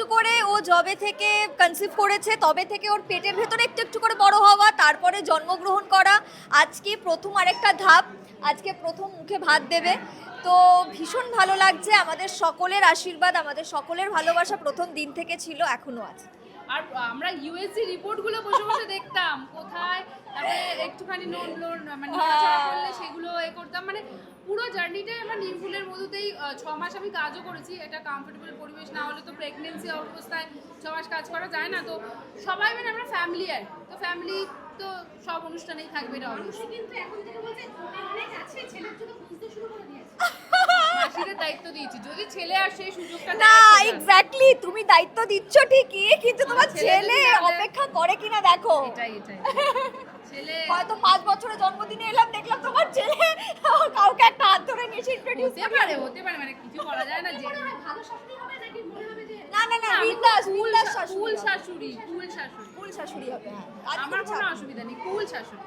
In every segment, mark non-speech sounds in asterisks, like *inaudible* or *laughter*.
একটু করে ও জবে থেকে কনসিভ করেছে তবে থেকে ওর পেটের ভেতরে একটু একটু করে বড় হওয়া তারপরে জন্মগ্রহণ করা আজকে প্রথম আরেকটা ধাপ আজকে প্রথম মুখে ভাত দেবে। তো ভীষণ ভালো লাগছে আমাদের সকলের আশীর্বাদ আমাদের সকলের ভালোবাসা প্রথম দিন থেকে ছিল এখনও আছে। আর আমরা ইউএসজি রিপোর্টগুলো বসে বসে দেখতাম কোথায় একটুখানি নোট লোন মানে সেগুলো এ করতাম মানে পুরো জার্নিটাই আমরা নিমফুলের মধুতেই আহ, ছ মাস আমি কাজও করেছি। এটা কমফোর্টেবল পরিবেশ না হলে তো প্রেগনেন্সি অবস্থায় ছ মাস কাজ করা যায় না। তো সবাই মানে আমরা ফ্যামিলি আর। তো ফ্যামিলি তো সব অনুষ্ঠানেই থাকবে এটা অবশ্যই কিন্তু এখন থেকে বলছে অনেক আছে ছেলের জন্য বুঝতে শুরু করে দিয়েছে। দায়িত্ব দিয়েছি। যদি ছেলে আর সেই সুযোগটা না এক্স্যাক্টলি তুমি দায়িত্ব দিচ্ছ ঠিকই কিন্তু তোমার ছেলে ছেলে অপেক্ষা করে কিনা দেখো। এটাই এটাই। *laughs* ছেলে হয়তো পাঁচ বছরের জন্মদিনে এলাম দেখলাম তোমার ছেলে হাত ইন্ট্রোডিউস হতে পারে হতে পারে মানে কিছু করা যায় না যে ভালো শাশুড়ি হবে নাকি মনে হবে যে না না না বিন্দাস কুল বিন্দাস কুল শাশুড়ি শাশুড়ি কুল শাশুড়ি। কুল শাশুড়ি হবে হ্যাঁ। আমার কোনো অসুবিধা নেই কুল শাশুড়ি।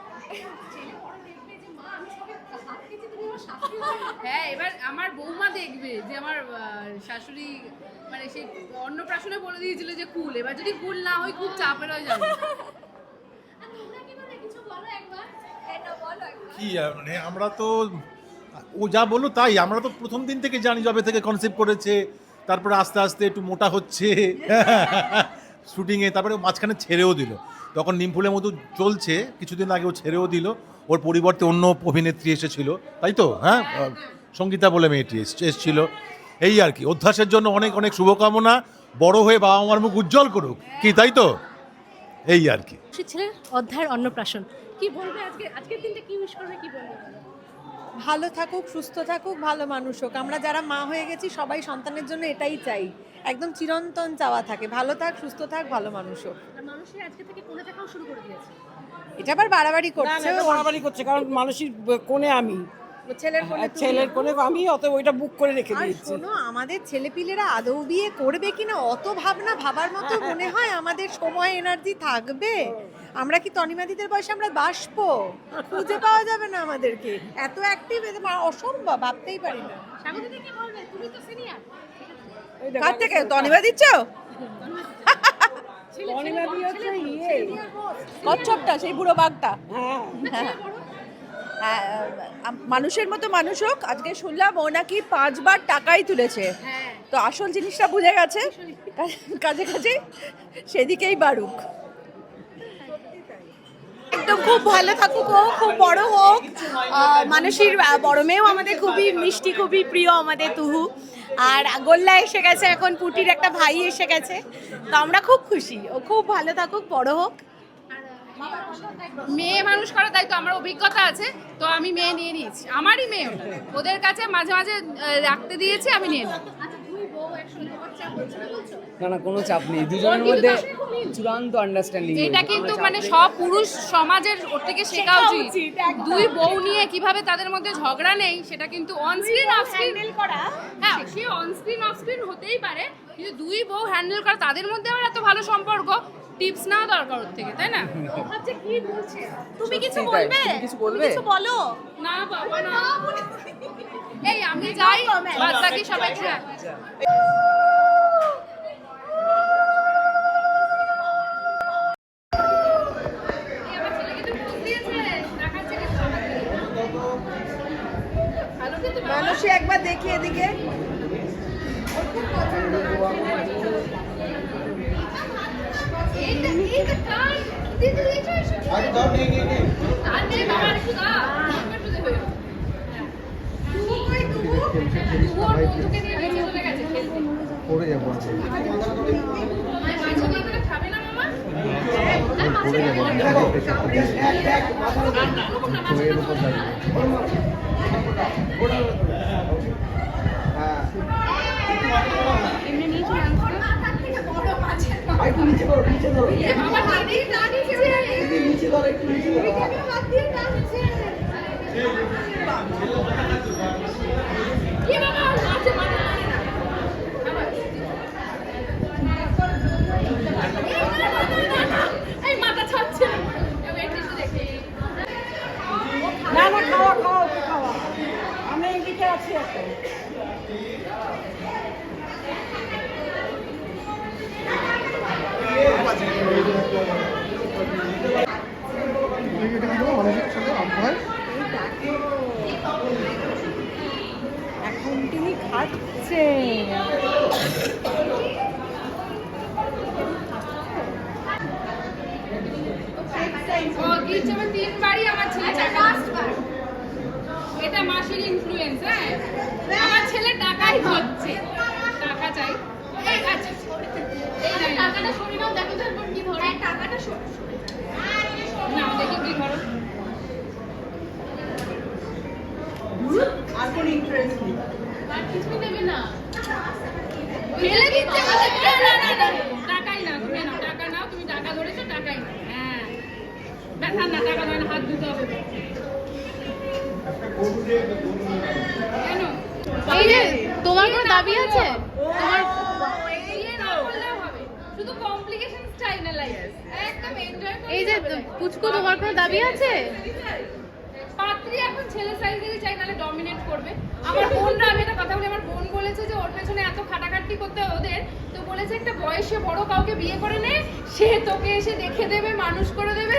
হ্যাঁ এবার আমার বৌমা দেখবে যে আমার শাশুড়ি মানে সেই অন্নপ্রাশনে বলে দিয়েছিল যে কুল। এবার যদি কুল না হয় খুব চাপের হয়ে যাবে। কি বলে কিছু বলো একবার? এই নাও, বলো একবার। কি আর মানে আমরা তো ও যা বলল তাই, আমরা তো প্রথম দিন থেকে জানি যবে থেকে কনসেপ্ট করেছে, তারপরে আস্তে আস্তে একটু মোটা হচ্ছে *laughs* শুটিংয়ে তারপরে মাঝখানে ছেড়েও দিল। তখন নিমফুলের মতো চলছে, কিছুদিন আগে ও ছেড়েও দিল, ওর পরিবর্তে অন্য অভিনেত্রী এসেছিল, তাই তো? হ্যাঁ? সঙ্গীতা বলে মেয়েটি এসছে এসেছিল। এই আর কি, অধ্যাসের জন্য অনেক অনেক শুভকামনা, বড় হয়ে বাবা মার মুখ উজ্জ্বল করুক, কি তাই তো? এই আর কি। ছেলের অধ্যায়ের অন্নপ্রাশন, কি বলবে আজকে? আজকের দিনটা কি উইশ করবে, কি বলবে? ভালো থাকুক সুস্থ থাকুক ভালো মানুষ হোক। আমরা যারা মা হয়ে গেছি সবাই সন্তানের জন্য এটাই চাই। একদম চিরন্তন চাওয়া থাকে। ভালো থাক সুস্থ থাক ভালো মানুষ হোক। মানুষের আজকে থেকে কোণে দেখাও শুরু করে দিয়েছে। এটা আবার বাড়াবাড়ি করছে বাড়াবাড়ি করছে কারণ মানুষের কোণে আমি। ছেলের কোণে আমি অত ওইটা বুক করে রেখে দিয়েছি। শোনো আমাদের ছেলেপিলেরা আদৌ বিয়ে করবে কিনা অত ভাবনা ভাবার মতো মনে হয় আমাদের সময় এনার্জি থাকবে। আমরা কি তনিমাদিদের বয়সে আমরা বাসবো? খুঁজে পাওয়া যাবে না আমাদেরকে। এত অ্যাক্টিভ অসম্ভব ভাবতেই পারি না। স্বাগতিকা কি বলবে? তুমি তো সিনিয়র কার থেকে? তনিমা দিচ্ছ ইয়ে কচ্ছপটা সেই বুড়ো বাঘটা। হ্যাঁ। হ্যাঁ, মানুষের মতো মানুষ হোক আজকে শুনলাম ও নাকি পাঁচবার টাকাই তুলেছে। হ্যাঁ। তো আসল জিনিসটা বুঝে গেছে। কাজে কাজে সেদিকেই বাড়ুক। একদম খুব ভালো থাকুক ও, খুব বড় হোক। মানুষের বড় মেয়েও আমাদের খুবই মিষ্টি, খুবই প্রিয় আমাদের তুহু। আর গোল্লা এসে গেছে এখন, পুটির একটা ভাই এসে গেছে। তো আমরা খুব খুশি। ও খুব ভালো থাকুক, বড় হোক। মেয়ে মানুষ করা তাই তো আমার অভিজ্ঞতা আছে, তো আমি মেয়ে নিয়ে নিয়েছি। আমারই মেয়ে ওদের কাছে মাঝে মাঝে রাখতে দিয়েছি, আমি নিয়ে নিই। না না না কোনো চাপ নেই। দুজনের মধ্যে চূড়ান্ত আন্ডারস্ট্যান্ডিং এটা কিন্তু মানে সব পুরুষ সমাজের ওর থেকে শেখা উচিত। দুই বউ নিয়ে কীভাবে তাদের মধ্যে ঝগড়া নেই সেটা কিন্তু অন স্ক্রিন অফ স্ক্রিন করা হ্যাঁ সে অন স্ক্রিন অফ স্ক্রিন হতেই পারে কিন্তু দুই বউ হ্যান্ডেল করা তাদের মধ্যে আবার এত ভালো সম্পর্ক টিপস নেওয়া দরকার ওর থেকে তাই না? ভাবছে কি বলছে? তুমি কিছু বলবে? কিছু বলবে? কিছু বলো? না বাবা না। এই আমি যাই। বাদ বাকি সবাই পড়ে যাব না মামা পড়ে যাব আমি। একটু নিচে করো নিচে ধরো নিচে একটু নিচে ধরো না না, খাওয়া খাওয়া খাওয়া। আমি এদিকে আছি এখন। এখন তিনি খাচ্ছেন তিনবারই আমার ছেলে টাকা এটা মাসির ইনফ্লুয়েন্স হ্যাঁ আমার ছেলে টাকাই হচ্ছে টাকা চাই এই আচ্ছা এই নাও, টাকাটা সরিয়ে নাও দেখো তো এরপর কি ধরে টাকাটা সর না দেখি কি ধরো আর কোনো ইন্টারেস্ট নেই আর কিছুই নেবে না ফেলে দিচ্ছে বলে, না, না, না, না, টাকাই না তুমি নাও টাকা নাও তুমি টাকা ধরেছো টাকাই নাও হ্যাঁ না টাকা ধরে হাত ধুতে হবে। কেন? এই যে তোমার কোনো দাবি আছে? তোমার শুধু কমপ্লিকেশন চাই না লাইফ একদম এনজয় এই যে পুচকু তোমার কোনো দাবি আছে? পাত্রী এখন ছেলে সাইজেরই চাই নাহলে ডমিনেট করবে। আমার বোনরা আমি একটা কথা বলি আমার বোন বলেছে যে ওর পেছনে এত খাটাখাটি করতে ওদের বলেছে একটা বয়সে বড় কাউকে বিয়ে করে নে সে তোকে এসে দেখে দেবে মানুষ করে দেবে।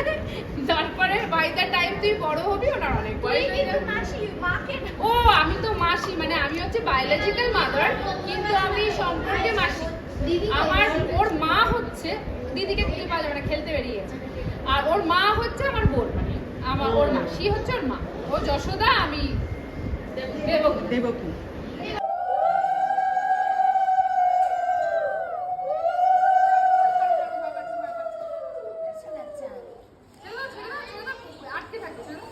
তারপরে বাই দ্য টাইম তুই বড় হবি ওনার অনেক বয়স ও আমি তো মাসি মানে আমি হচ্ছে বায়োলজিক্যাল মাদার কিন্তু আমি সম্পর্কে মাসি। আমার ওর মা হচ্ছে দিদিকে খুঁজে পাওয়া যাবে না খেলতে বেরিয়ে গেছে আর ওর মা হচ্ছে আমার বোন মানে আমার ওর মাসি হচ্ছে ওর মা। ও যশোদা আমি দেবকী। দেবকী চলো, চলো, চলো, আটকে থাকো, চলো।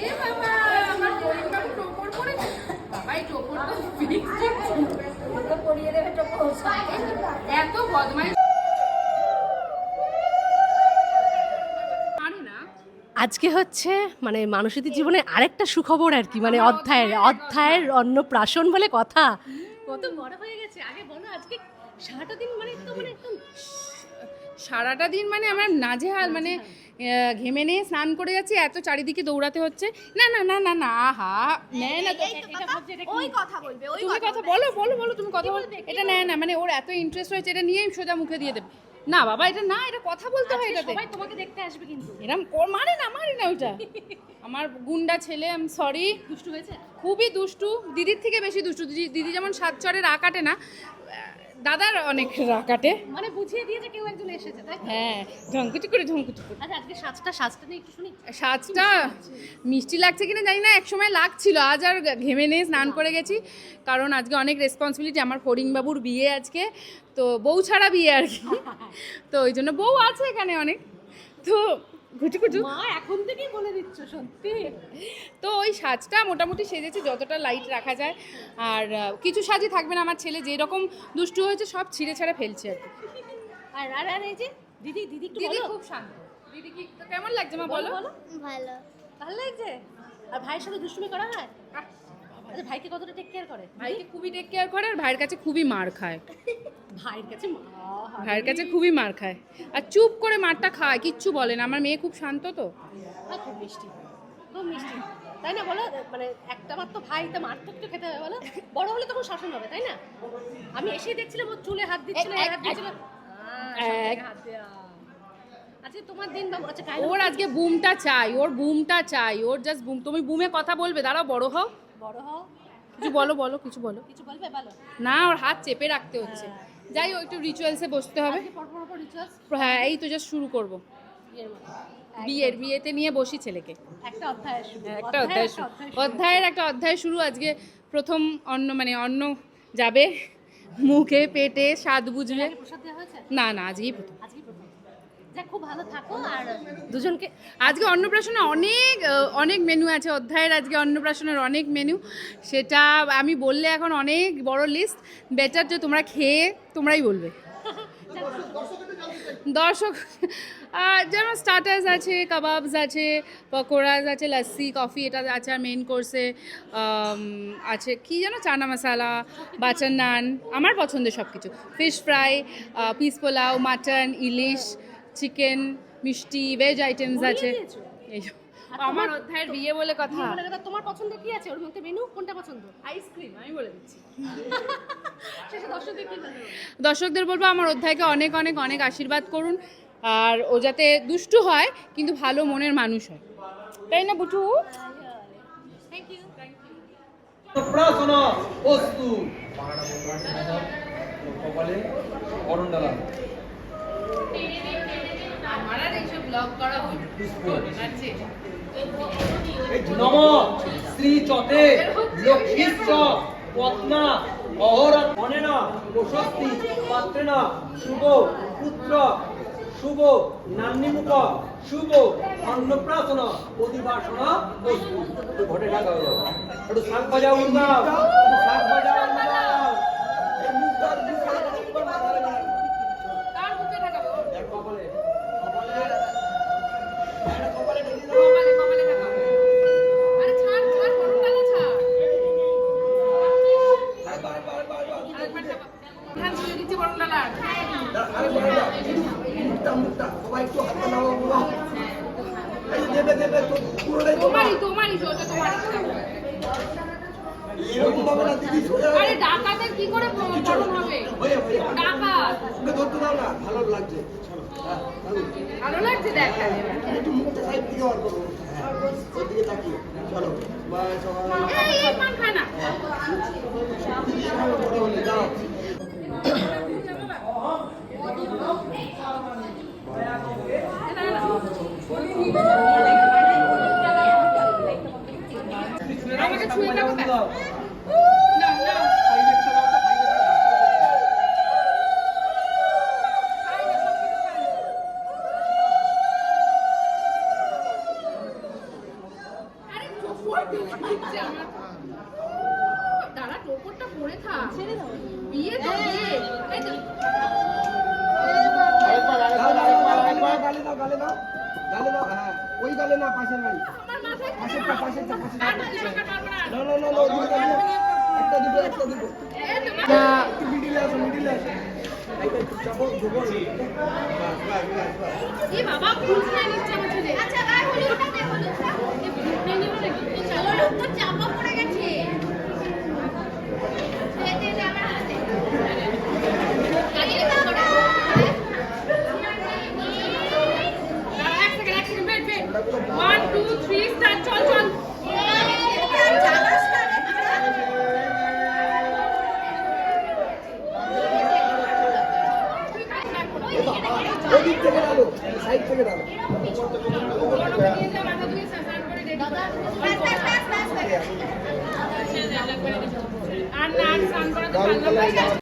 এ বাবা, আমার পরিণবাবু টোপর পরেছে। বাবা, এই টোপর তো বিচ্ছিরি। এত বদমাইশ পারি না আজকে হচ্ছে মানে মানুষের জীবনে আরেকটা সুখবর আর কি মানে অধ্যায়ের অধ্যায়ের অন্নপ্রাশন বলে কথা। কত বড় হয়ে গেছে। আগে বলো আজকে সারাটা দিন মানে তো মানে একদম সারাটা দিন মানে আমার নাজেহাল মানে ঘেমে নিয়ে স্নান করে যাচ্ছি এত চারিদিকে দৌড়াতে হচ্ছে। না না না না না আহা নেয় না তো। ওই কথা বলবে ওই তুমি কথা বলো বলো বলো তুমি কথা বলো। এটা নেয় না মানে ওর এত ইন্টারেস্ট হয়েছে এটা নিয়েই সোজা মুখে দিয়ে দেবে। না বাবা এটা না এটা কথা বলতে হয় এটাতে। সবাই তোমাকে দেখতে আসবে কিন্তু। এরম কর- মারে না মারে না ওটা আমার গুন্ডা ছেলে আই সরি দুষ্টু হয়েছে? খুবই দুষ্টু দিদির থেকে বেশি দুষ্টু। দিদি- দিদি যেমন সাত চরে রা কাটে না দাদার অনেক রা কাটে। মানে বুঝিয়ে দিয়েছে কেউ একজন এসেছে তাই হ্যাঁ ঝঙ্কুচু করে ঝঙ্কুচু করে। আচ্ছা আজকে সাজটা সাজটা নিয়ে একটু শুনি। সাজটা মিষ্টি লাগছে কিনা জানি না একসময় লাগছিল আজ আর ঘেমে নিয়ে স্নান করে গেছি। কারণ আজকে অনেক রেসপন্সিবিলিটি আমার ফড়িংবাবুর বিয়ে আজকে। তো বউ ছাড়া বিয়ে আর কি। *laughs* তো ওই জন্য বউ আছে এখানে অনেক। তো ঘুচু ঘুচু। মা এখন থেকেই বলে দিচ্ছ সত্যি। তো ওই সাজটা মোটামুটি সেজেছে যতটা লাইট রাখা যায়। আর কিছু সাজই থাকবে না আমার ছেলে যেরকম দুষ্টু হয়েছে সব ছিঁড়ে ছেড়ে ফেলছে আর কি। আর আর এই যে দিদি দিদি একটু দিদি খুব শান্ত। দিদি কি কেমন লাগছে মা বলো বলো? ভালো। ভালো লাগছে? আর ভাইয়ের সাথে দুষ্টুমি করা হয়? আচ্ছা ভাইকে কতটা টেক কেয়ার করে? ভাইকে খুবই টেক কেয়ার করে আর ভাইয়ের কাছে খুবই মার খায়। ভাইয়ের কাছে ভাইয়ের কাছে খুবই মার খায়। আর চুপ করে মারটা খায় কিচ্ছু বলে না। আমার মেয়ে খুব শান্ত তো। খুব মিষ্টি। খুব মিষ্টি। তাই না বলো? মানে একটা মাত্র ভাই তো মার তো একটু খেতে হবে বলো? বড় হলে তখন শাসন হবে তাই না? আমি এসেই দেখছিলাম ও চুলে হাত দিচ্ছিল হাত দিচ্ছিল। হাত দেয়া। আচ্ছা তোমার দিন বাবু আচ্ছা ওর আজকে বুমটা চাই ওর বুমটা চাই ওর জাস্ট বুম তুমি বুমে কথা বলবে দাঁড়াও বড় হও। বড় হও। কিছু বলো বলো কিছু বলো। কিছু বলবে? বলো। না ওর হাত চেপে রাখতে হচ্ছে। যাই হোক একটু রিচুয়ালসে বসতে হবে। হ্যাঁ এই তো জাস্ট শুরু করব। বিয়ের বিয়েতে নিয়ে বসি ছেলেকে। একটা অধ্যায় শুরু। একটা অধ্যায় অধ্যায়ের একটা অধ্যায় শুরু। আজকে প্রথম অন্ন মানে অন্ন যাবে। মুখে পেটে স্বাদ বুঝবে। না না আজকেই প্রথম। যাক, খুব ভালো থাকো আর দুজনকে আজকে অন্নপ্রাশনে অনেক অনেক মেনু আছে, অধ্যায়ের আজকে অন্নপ্রাশনের অনেক মেনু সেটা আমি বললে এখন অনেক বড় লিস্ট বেটার যে তোমরা খেয়ে তোমরাই বলবে। দর্শক যেমন স্টার্টার্স আছে কাবাবস আছে, পকোড়াস আছে লাস্সি কফি এটা আছে মেন কোর্সে আছে, কি যেন চানা মশালা বাটার নান, আমার পছন্দের সব কিছু fish fry piece pulao mutton ইলিশ চিকেন মিষ্টি ভেজ আইটেমস আছে। এই আমার অধ্যায়ের বিয়ে বলে কথা। তোমার পছন্দ কি আছে? ওর মধ্যে মেনু কোনটা পছন্দ? আইসক্রিম আমি বলে দিচ্ছি। *laughs* শেষে দর্শকদের কি বলবে দর্শকদের বলব আমার অধ্যায়কে অনেক অনেক অনেক আশীর্বাদ করুন। আর ও যাতে দুষ্টু হয় কিন্তু ভালো মনের মানুষ হয়। তাই না বুটু? প্রার্থনা বস্তু। কপালে অরণডালা ব্লগ করা আছে। নম শ্রী চতে লক্ষ্মীশ্চ, পদ্মা অহরা অনেনা, প্রশস্তি, পাত্রেনা, শুভ, পুত্র, শুভ নান্নিমুখ শুভ, অন্নপ্রাশনা, অধিবাসনা ঘটে ডাকা হলো একটু শাক উন্দাও শাক ভাজা উন্দাও এই মুখটার মুখ করে একবার মাথা লাগা কার বুকে ঠাকাবে ওর? কপালে কপালে কপালে ঢেলে দাও। কপালে কপালে ঠাকাবে আরে ছাড় ছাড় গরমকালে ছাড় আরেকবার ঠাকা। ধান ছুঁয়ে দিচ্ছে গরমকালার তোমারই তোমারই ওটা তোমারই আরে ডাকাতের কি করে গরম হবে? ডাকাত। ভালো লাগছে। দেখ? এই, এই পান খায় না আমাকে ছুঁয়ে দেখো দেখ। না না আরে টোপর দিচ্ছে আমার দাঁড়া টোপরটা পরে থাক বিয়ে তো বিয়ে এই তো গালে দাও গালে দাও গালে দাও হ্যাঁ ওই গালে না পাশের মাথায় পাশেরটা পাশেরটা পাশেরটা। না। না গালে। একটা দুটো একটা দুটো। মিডিলে আসো মিডিলে চাপো ধুবো এ